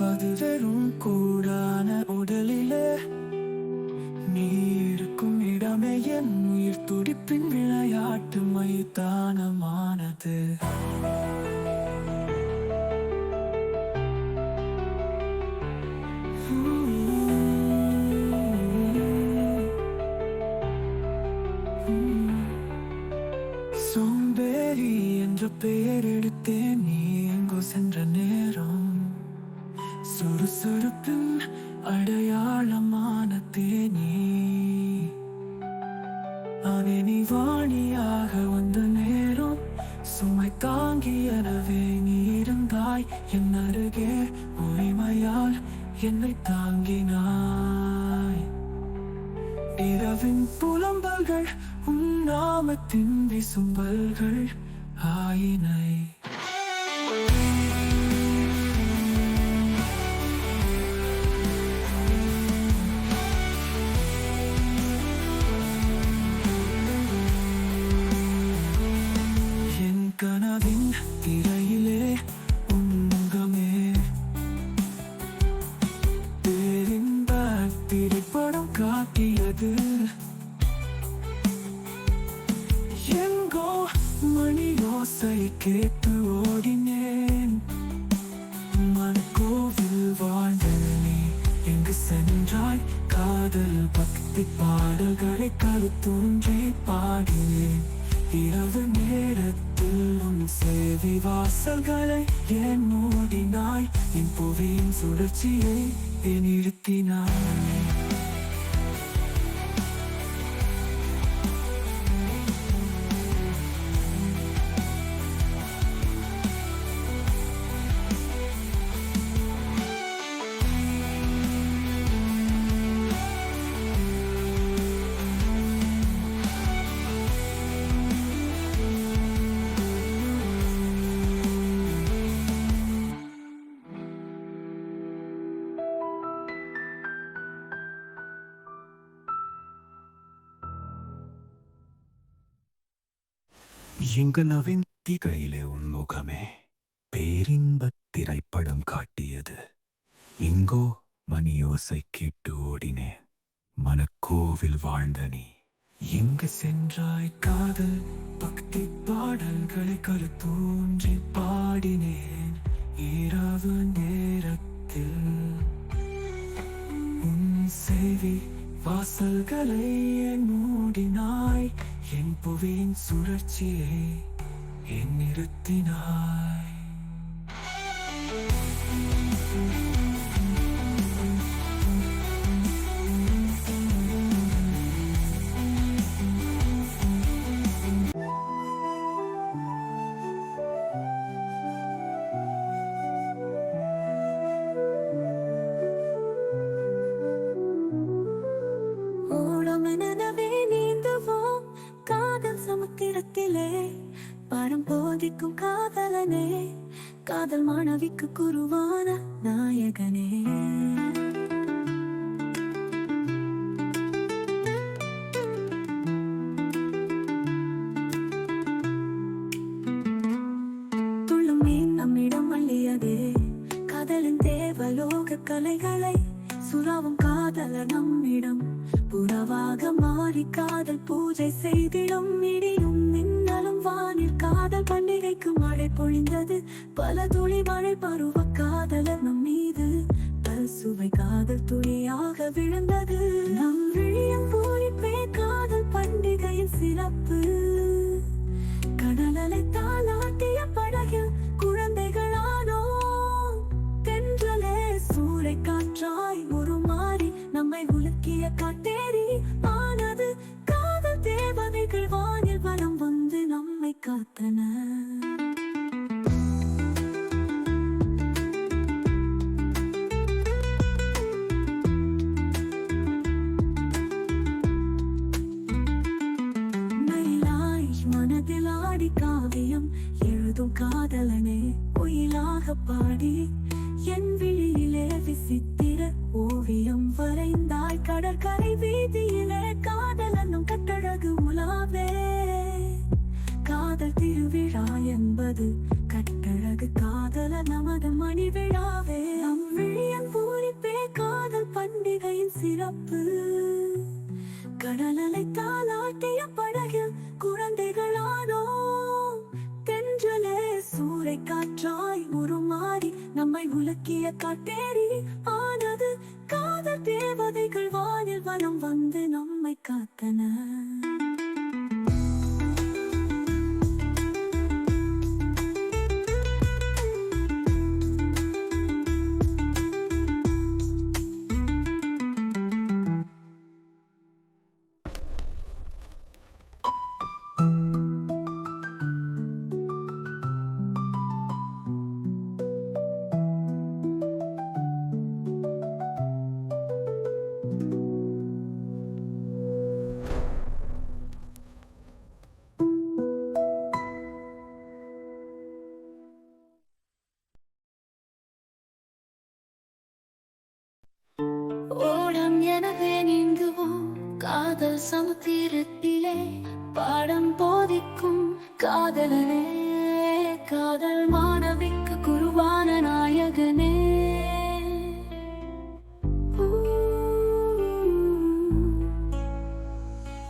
இருப்பது வெறும் கூடான உடலிலே. நீ இருக்கும் இடமே என் உயிர் துடிப்பின் விளையாட்டு மைதானமானது. சோம்பேறி என்ற பெயர் எடுத்தேன். நீ எங்கோ சென்றனே சுறுசுறுப்பின் அடையாளமான தேனே அவனே நீ வாணியாக வந்த நேரம் சுமை தாங்கி எனவே நீ இருந்தாய். என் அருகே உரிமையால் என்னை தாங்கினாய். இரவின் புலம்பல்கள் உன் நாமத்தின் விசும்பல்கள் ஆயினை. கனவின் திரையிலே உன் முகமே பேரின்ப திரைப்படம் காட்டியது. எங்கோ மணி யோசை கேட்டு ஓடினேன். மனக்கோவில் வாழ்ந்த நீ எங்கு சென்றாய்? காதல் பக்தி பாடல்களை கருத்தூன்றி பாடினேன். இரவு நேரத்தில் உன் சேவி வாசல்களை ஏன் மூடினாய். என் புவியின் சுழற்சியை ஏன் நிறுத்தினாய் எங்கனவின் திகையிலே உன் முகமே பேரின்பத் திரைப்படம் காட்டியது. இங்கோ மணியோசை கேட்டு ஓடினேன் மனக்கோவில் வாழ்ந்த நீ. எங்கு சென்றாய் காதல் பக்தி பாடல்களை கருத்தூன்றி பாடினேன். இரவு நேரத்தில் உன் சேவி வாசல்களை மூடினாய். என் புவியின் சுழற்சியை என் நிறுத்தினாய் காதலனே காதல் மாணவிக்கு குருவான நாயகனே. பொழிந்தது. பல துளி மழை பருவ காதலர் நம் மீது. சுவை காதல் துளியாக விழுந்தது. நம் விழியம் பூரிப்பே காதல் பண்டிகையின் சிறப்பு. கடலலை தாளாட்டிய படகில் குழந்தைகளானோ தென்றலே சூறை காற்றாய் கடற்கரை வீதியில காதலனும் கட்டழகு உலாவே. காதல் திருவிழா என்பது கட்டழகு காதல நமது மணி விழாவே அவ்விழியன் பூரிப்பே காதல் பண்டிகையின் சிறப்பு. கடலலை தாளாட்டிய படகில் குழந்தைகளானோ. தென்றலே சூறை காற்றாய் உருமாறி நம்மை உலக்கிய காட்டேரி. ஆ காதல் தேவதைகள் வானில் வனம் வந்து நம்மை காத்தன. காதல் சமுத்திரத்திலே பாடம் போதிக்கும் காதலனே காதல் மாணவிக்கு குருவான நாயகனே.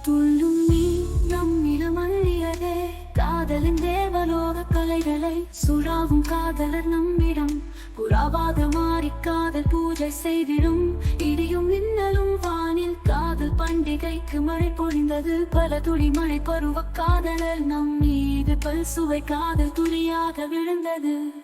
துள்ளும் நீ நம் இடமல்லியதே காதலின் தேவலோக கலைகளை சுழாவும் காதலர் நம்மிடம். புறாவாக மாறி காதல் பூஜை செய்திடும். இடியும் மின்னலும் வானில் காதல் பண்டிகைக்கு மழை பொழிந்தது. பல துளி மழை பருவ காதலர் நம் மீது பல் சுவை காதல் துளியாக விழுந்தது.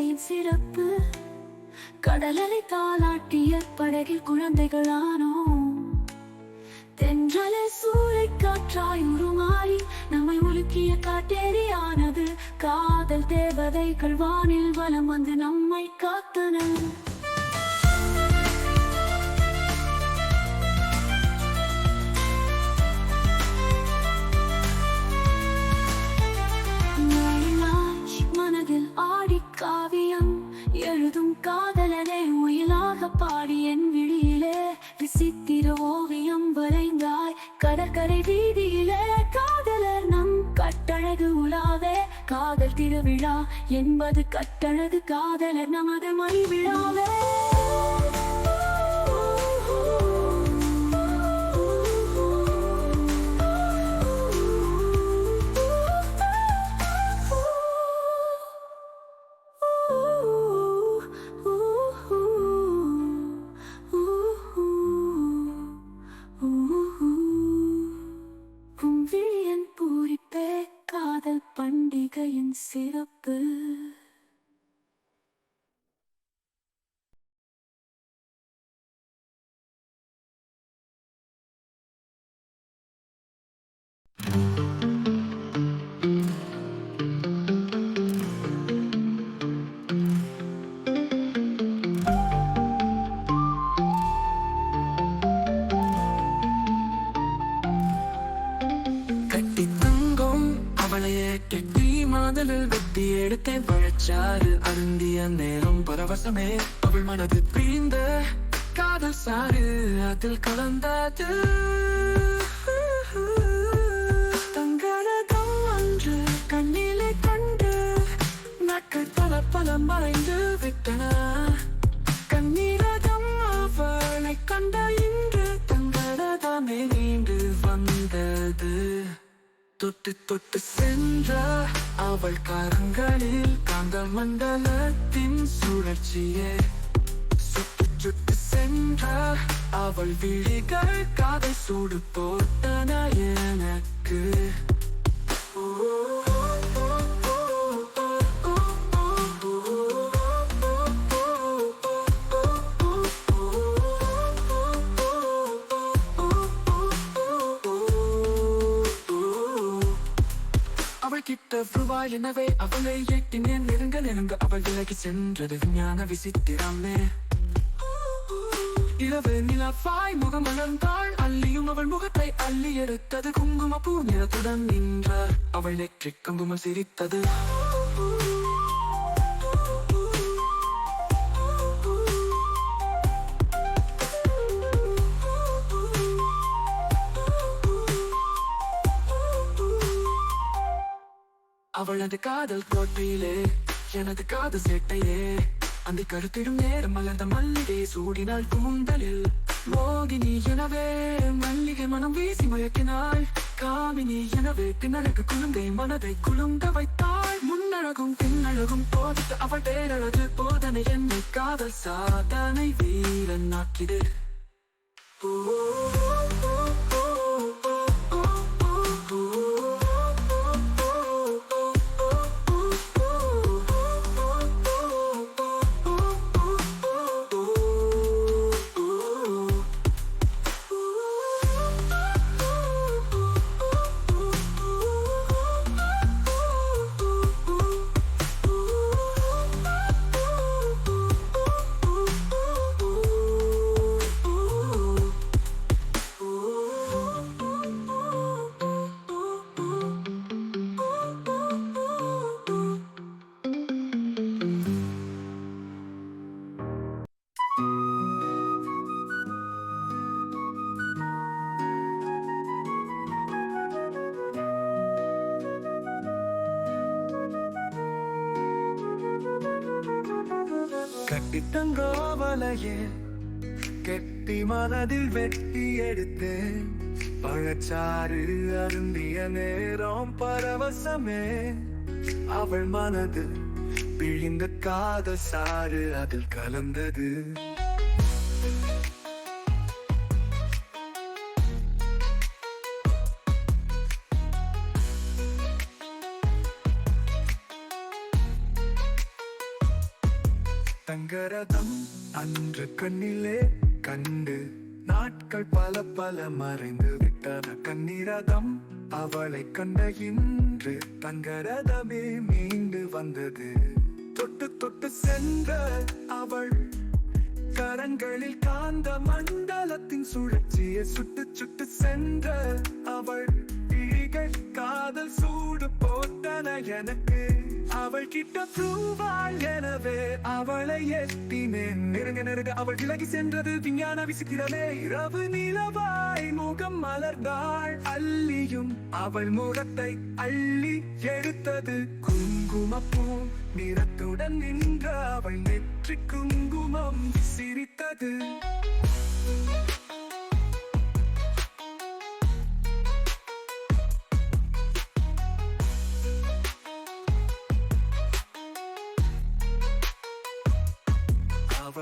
பண்டிகையின் சிறப்பு. கடலலை தாளாட்டிய படகில் குழந்தைகளானோ. தென்றலை சூறை காற்றாய் உருமாறி நம்மை உலுக்கிய காட்டேரியானது. காதல் தேவதைகள் வானில் வலம் வந்து நம்மை காத்தன பாடி என் விழியிலே விசித்திர ஓவியம் வரைந்தாய். கடற்கரை வீதியிலே காதலர் நம் கட்டழகு உலாவே. காதல் திருவிழா என்பது கட்டழகு காதலர் நமது மணி விழாவே எடுத்தேன் பழச்சாறு அருந்திய நேரம் பரவசமே. அவள் மனது பிரிந்த காதல் சாறு அதில் கலந்தது. தங்கரகம் அன்று கண்ணிலே கண்டு நக்கள் பல பல மறைந்து விட்டன. கண்ணீரகம் அவளை கண்ட இன்று தங்கரதமே நீண்டு வந்தது. தொட்டு தொட்டு சென்ற அவள் கரங்களில் காந்த மண்டலத்தின் சுழற்சியே. சுட்டு சுட்டு சென்ற அவள் விழிகள் காதை சூடு போட்டன எனக்கு. ஓ. கிட்ட ரூபாய் எனவே அவளை எட்டினேன் நெருங்க நெருங்க அவள் விலகி சென்றது விஞ்ஞான விசித்திரமே. இரவு நிலவாய் முகம் மலர்ந்தாள் அள்ளியும் அவள் முகத்தை அள்ளி எடுத்தது குங்கும பூ நிறத்துடன் நின்றார் அவள் நெற்றிக் குங்குமம் சிரித்தது. அவளது காதல் கோட்டையிலே எனது காதல் சேட்டையே அந்த கருத்திடும் நேரம் மலர்ந்த மல்லிகை சூடினாள் கூந்தலில். மோகினி எனவே மல்லிகை மனம் வீசி மயக்கினாள். காமினி எனவே பின்னழகு குழுங்கை மனதை குலுங்க வைத்தாள். முன்னழகும் பின்னழகும் போதித்து அவள் பேரழகு போதனை என்னை காதல் சாதனை வீரன் ஆக்கிடு ஓ கட்டித்தங்கோவலையே கெட்டி மனதில் வெட்டி எடுத்தேன். பழச்சாறு அருந்திய நேரம் பரவசமே அவள் மனது பிழிந்த காத சாறு அதில் கலந்தது. தங்கரதம் அன்று கண்ணிலே கண்டு நாட்கள் பல பல மறைந்து விட்டன கண்ணிரதம். அவளை கண்ட இன்று தங்கரதமே மீண்டு வந்தது. தொட்டு தொட்டு சென்ற அவள் கரங்களில் காந்த மண்டலத்தின் சுழற்சியை சுட்டு சுட்டு சென்ற அவள் இழிகள் காதல் சூடு போட்டன எனக்கு. அவள் கிட்ட தூவாள் எனவே அவளை எட்டினேன். நெருங்க நெருங்க அவள் விலகி சென்றது விஞ்ஞான விசிக்கிறதே இரவு நிலவாய் முகம் மலர்ந்தாள் அள்ளியும் அவள் முகத்தை அள்ளி எடுத்தது குங்குமப்பூ. நிறத்துடன் நின்ற அவள் நெற்றி குங்குமம் சிரித்தது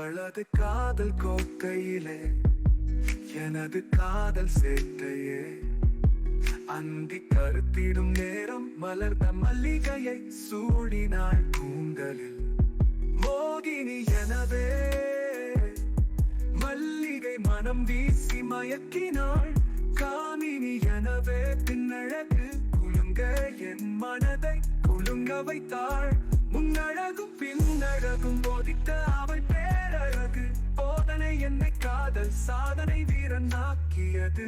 அவளது காதல் கோக்கையிலே எனது காதல் சேட்டையே. அந்தி கருத்திடும் நேரம் மலர்ந்த மல்லிகையை சூடினாள் கூந்தலில் மோகினி எனவே மல்லிகை மனம் வீசி மயக்கினாள் காமினி எனவே பின்னழகு குலுங்க என் மனதை குலுங்க வைத்தாள் முன்னழகும் பின்னழகும் போதித்த அவள் பேரழகு. போதனை என்னை காதல் சாதனை வீரன் ஆக்கியது